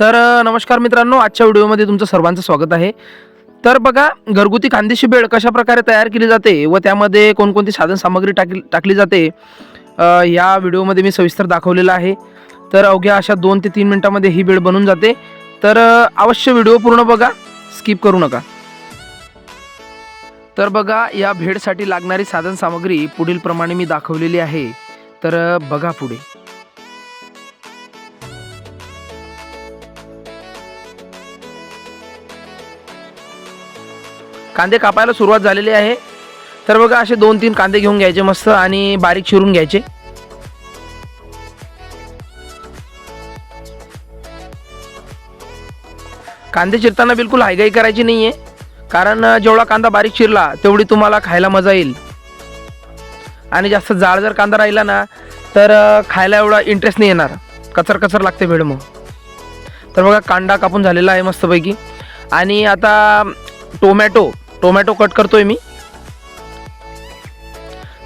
तर नमस्कार मित्रांनो आजच्या व्हिडिओमध्ये तुमचं सर्वांचं स्वागत आहे. तर बघा घरगुती कांदेशी बेळ कशा प्रकारे तयार केली जाते व त्यामध्ये कोणकोणती साधन सामग्री टाकली टाकली जाते या व्हिडिओमध्ये मी सविस्तर दाखवलेलं आहे. तर अवघ्या अशा दोन ते तीन मिनटामध्ये ही बेळ बनून जाते. तर अवश्य व्हिडिओ पूर्ण बघा स्किप करू नका. तर बघा या भेडसाठी लागणारी साधन सामग्री पुढील प्रमाणे मी दाखवलेली आहे. तर बघा पुढे. कांदे कापायला सुरुवात झालेली आहे. तर बघा असे दोन तीन कांदे घेऊन घ्यायचे मस्त आणि बारीक चिरून घ्यायचे. कांदे चिरताना बिलकुल हायगाई करायची नाही आहे कारण जेवढा कांदा बारीक चिरला तेवढी तुम्हाला खायला मजा येईल. आणि जास्त जाड जर कांदा राहिला ना तर खायला एवढा इंटरेस्ट नाही येणार. कचर कचर लागते भेड मग. तर बघा कांदा कापून झालेला आहे मस्तपैकी. आणि आता टोमॅटो. टोमॅटो कट करतोय मी.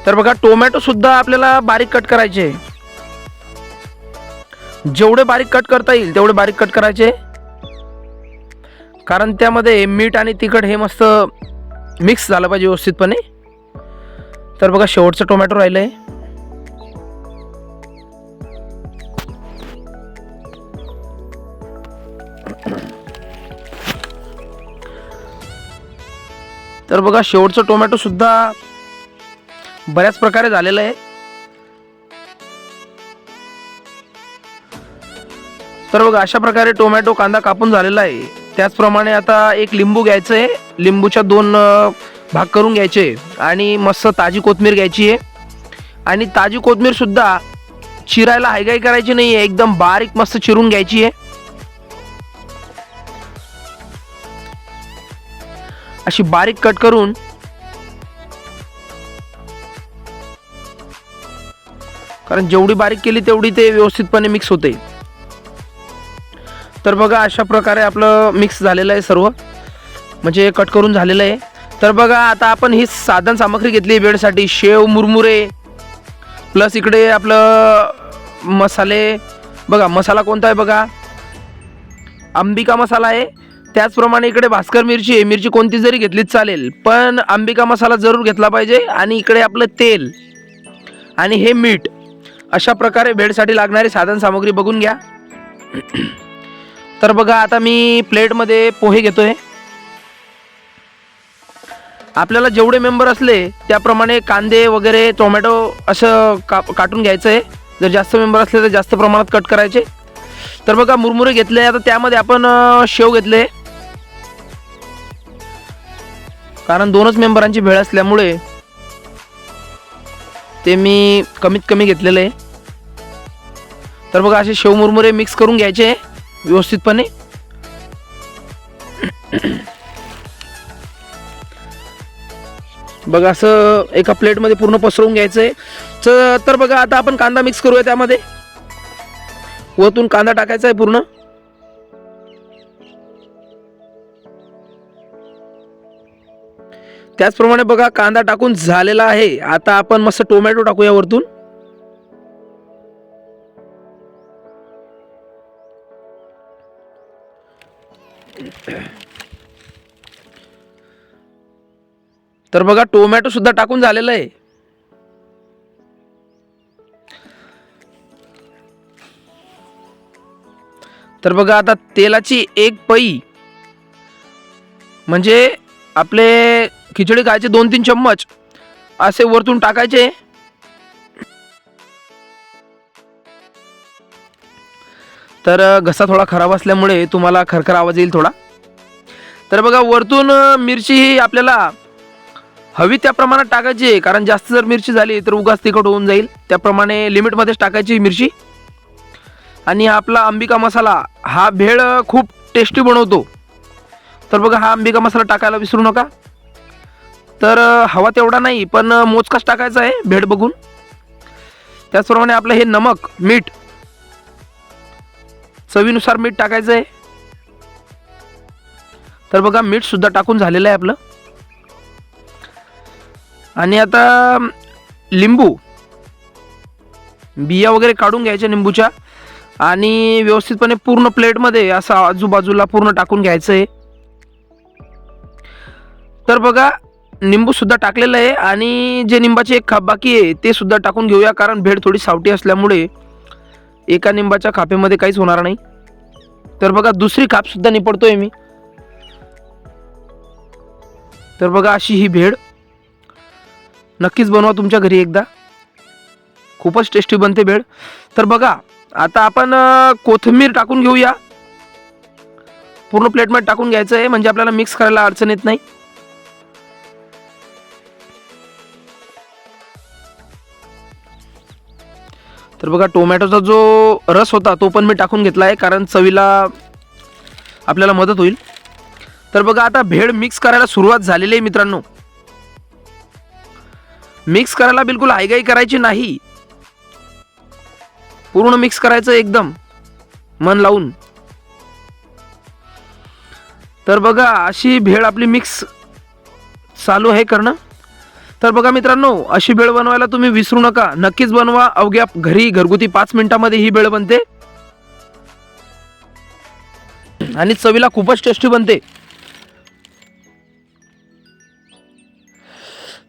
तर बघा टोमॅटो सुद्धा आपल्याला बारीक कट करायचे. जेवढे बारीक कट करता येईल तेवढे बारीक कट करायचे. कारण त्यामध्ये मीठ आणि तिखट हे मस्त मिक्स झालं पाहिजे व्यवस्थितपणे. तर बघा शेवटचं टोमॅटो राहिलं आहे तर बघा शेवटचं टोमॅटो सुद्धा बऱ्याच प्रकारे झालेलं आहे. तर बघा अशा प्रकारे टोमॅटो कांदा कापून झालेला आहे. त्याचप्रमाणे आता एक लिंबू घ्यायचं आहे. लिंबूच्या दोन भाग करून घ्यायचे आणि मस्त ताजी कोथमीर घ्यायची आहे. आणि ताजी कोथमीर सुद्धा चिरायला हायगाई करायची नाही आहे एकदम बारीक मस्त चिरून घ्यायची आहे. अशी बारीक कट करून कारण जेवढी बारीक केली तेवढी ते व्यवस्थितपणे मिक्स होते. तर बघा अशा प्रकारे आपलं मिक्स झालेलं आहे सर्व. म्हणजे कट करून झालेलं आहे. तर बघा आता आपण ही साधन सामग्री घेतली वेळसाठी. बेडसाठी शेव मुरमुरे प्लस इकडे आपलं मसाले. बघा मसाला कोणता आहे बघा? अंबिका मसाला आहे. त्याचप्रमाणे इकडे भास्कर मिरची आहे. मिरची कोणती जरी घेतलीच चालेल पण अंबिका मसाला जरूर घेतला पाहिजे आणि इकडे आपलं तेल आणि हे मीठ. अशा प्रकारे भेडसाठी लागणारी साधन सामग्री बघून घ्या. तर बघा आता मी प्लेटमध्ये पोहे घेतोय. आपल्याला जेवढे मेंबर असले त्याप्रमाणे कांदे वगैरे टोमॅटो असं का काटून घ्यायचं आहे जर जास्त मेंबर असले तर जास्त प्रमाणात कट करायचे. तर बघा मुरमुरे घेतले आता त्यामध्ये आपण शेव घेतले. कारण दोनच मेंबरांची भेळ असल्यामुळे ते मी कमीत कमी घेतलेलं आहे. तर बघा असे शेव मुरमुरे मिक्स करून घ्यायचे व्यवस्थितपणे. बघा असं एका प्लेटमध्ये पूर्ण पसरवून घ्यायचं आहे तर बघा आता आपण कांदा मिक्स करूया त्यामध्ये. वरतून कांदा टाकायचा आहे पूर्ण. त्याचप्रमाणे बघा कांदा टाकून झालेला आहे. आता आपण मस्त टोमॅटो टाकूया वरतून. तर बघा टोमॅटो सुद्धा टाकून झालेलं आहे. तर बघा आता तेलाची एक पई म्हणजे आपले खिचडी खायचे दोन तीन चम्मच. असे वरतून टाकायचे. तर घसा थोडा खराब असल्यामुळे तुम्हाला खरखर आवाज येईल थोडा. तर बघा वरतून मिरची ही आपल्याला हवी त्या प्रमाणात टाकायची आहे. कारण जास्त जर मिरची झाली तर उगाच तिखट होऊन जाईल. त्याप्रमाणे लिमिटमध्येच टाकायची मिरची. आणि आपला अंबिका मसाला हा भेळ खूप टेस्टी बनवतो. तर बघा हा अंबिका मसाला टाकायला विसरू नका. तर हवा तेवढा नाही पण मोजकाच टाकायचा आहे भेट बघून. त्याचप्रमाणे आपलं हे नमक मीठ. चवीनुसार मीठ टाकायचं आहे. तर बघा मीठ सुद्धा टाकून झालेलं आहे आपलं. आणि आता लिंबू. बिया वगैरे काढून घ्यायच्या लिंबूच्या. आणि व्यवस्थितपणे पूर्ण प्लेटमध्ये असं आजूबाजूला पूर्ण टाकून घ्यायचं आहे. तर बघा निंबू सुद्धा टाकलेलं आहे आणि जे निंबाची एक खाप बाकी आहे ते सुद्धा टाकून घेऊया कारण भेड थोडी सावटी असल्यामुळे एका निंबाच्या खापेमध्ये काहीच होणार नाही. तर बघा दुसरी खाप सुद्धा निपडतोय मी. तर बघा अशी ही भेड नक्कीच बनवा तुमच्या घरी एकदा. खूपच टेस्टी बनते भेड तर बघा आता आपण कोथिंबीर टाकून घेऊया. पूर्ण प्लेटमध्ये टाकून घ्यायचं आहे म्हणजे आपल्याला मिक्स करायला अडचण येत नाही. तर बघा टोमॅटोचा जो रस होता तो पण मी टाकून घेतला आहे कारण चवीला आपल्याला मदत होईल. तर बघा आता भेळ मिक्स करायला सुरुवात झालेली आहे मित्रांनो. मिक्स करायला बिलकुल आईगाई करायची नाही. पूर्ण मिक्स करायचं एकदम. मन लावून. तर बघा अशी भेळ आपली मिक्स चालू आहे करणं. तर बघा मित्रांनो अशी भेळ बनवायला तुम्ही विसरू नका. नक्कीच बनवा. अवघ्या घरी घरगुती पाच मिनिटामध्ये ही भेळ बनते. आणि चवीला खूपच टेस्टी बनते.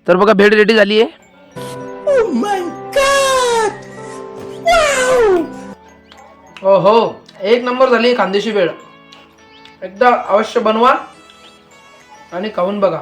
तर बघा भेळ रेडी झाली आहे. हो हो एक नंबर झाली खानदेशी भेळ एकदा अवश्य बनवा आणि खाऊन बघा.